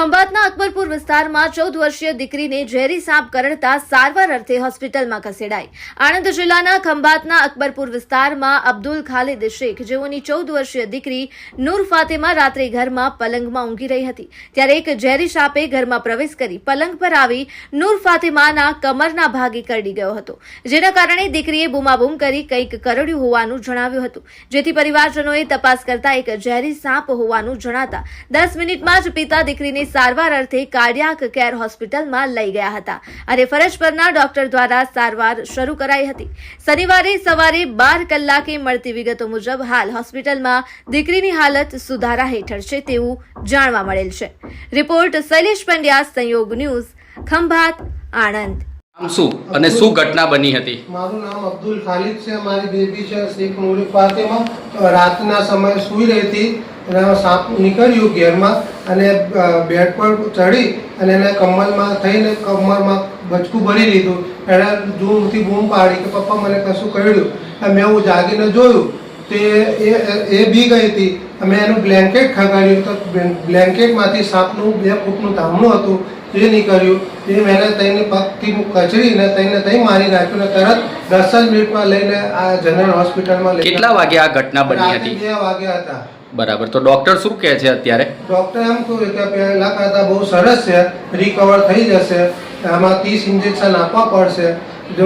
વિસ્તારમાં ચૌદ વર્ષીય દીકરીને ઝેરી સાપ કરડતા સારવાર અર્થે હોસ્પિટલમાં ખસેડાઈ. આણંદ જિલ્લાના ખંભાતના અકબરપુર વિસ્તારમાં અબ્દુલ ખાલિદ શેખ, જેઓની ચૌદ વર્ષીય દીકરી નૂર ફાતેમા રાત્રે ઘરમાં પલંગમાં ઊંઘી રહી હતી. ત્યારે એક ઝેરી સાપે ઘરમાં પ્રવેશ કરી પલંગ પર આવી નૂર ફાતેમાના કમરના ભાગે કરડી ગયો હતો. જેના કારણે દીકરીએ બૂમાબૂમ કરી કંઈક કરડ્યું હોવાનું જણાવ્યું હતું. જેથી પરિવારજનોએ તપાસ કરતા એક ઝેરી સાપ હોવાનું જણાતા દસ મિનિટમાં જ પિતા દીકરીને સારવાર અર્થે કાર્ડિયાક કેર હોસ્પિટલમાં લઈ ગયા હતા અને ફરજ પરના ડોક્ટર દ્વારા સારવાર શરૂ કરાઈ હતી. શનિવારે સવારે બાર કલાકે મળતી વિગતો મુજબ હાલ હોસ્પિટલમાં દીકરીની હાલત સુધારા હેઠળ છે તેવું જાણવા મળેલ છે. રિપોર્ટ શૈલેષ પંડ્યા, સંયોગ ન્યૂઝ, ખંભાત, આણંદ. શું? અને શું ઘટના બની હતી? મારું નામ અબ્દુલ ખાલિદ છે મારી બેબી છે શેખ નૂરી ફાતિમા. રાતના સમયે સૂઈ રહી હતી સાપ નીકળ્યું ઘેરમાં અને બેડ પર ચડી અને એને કમરમાં થઈને કમરમાં બચકું ભરી લીધું. એણે જૂમથી બૂમ પાડી કે પપ્પા મને કશું કર્યું અને મેં હું જાગીને જોયું તે એ એ બી ગઈ હતી. અમે એનું બ્લેન્કેટ ખગાડ્યું તો બ્લેન્કેટમાંથી સાપનું બે ફૂટનું ધામણું હતું. એ નીકળ્યું એ મેં તઈને પગથી કચડીને તઈને તઈ મારી નાખ્યું ને તરત દસ જ મિનિટમાં લઈને આ જનરલ હોસ્પિટલમાં લઈ કેટલા વાગે આ ઘટના બની હતી? બે વાગ્યા હતા. બરાબર તો ડોક્ટર શું કહે છે અત્યારે? ડોક્ટર એમ કહ્યું કે પહેલાં કરતાં બહુ સરસ છે રિકવર થઈ જશે આમાં ત્રીસ ઇન્જેક્શન આપવા પડશે. જો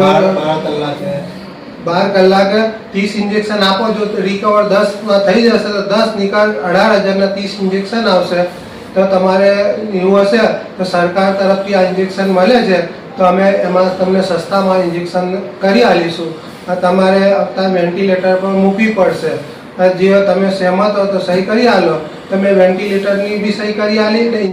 બાર કલાકે. ત્રીસ ઇન્જેક્શન આપો જો રિકવર દસમાં થઈ જશે તો દસ નિકાલ અઢાર હજારના ત્રીસ ઇન્જેક્શન આવશે. તો તમારે એવું હશે તો સરકાર તરફથી આ ઇન્જેક્શન મળે છે, તો અમે એમાં તમને સસ્તામાં ઇન્જેક્શન કરી આપીશું તમારે અત્યારે વેન્ટિલેટર પર મૂકવી પડશે. જે તમે સહેમત હો તો સહી કરી આલો. તમે વેન્ટિલેટરની બી સહી કરી આલી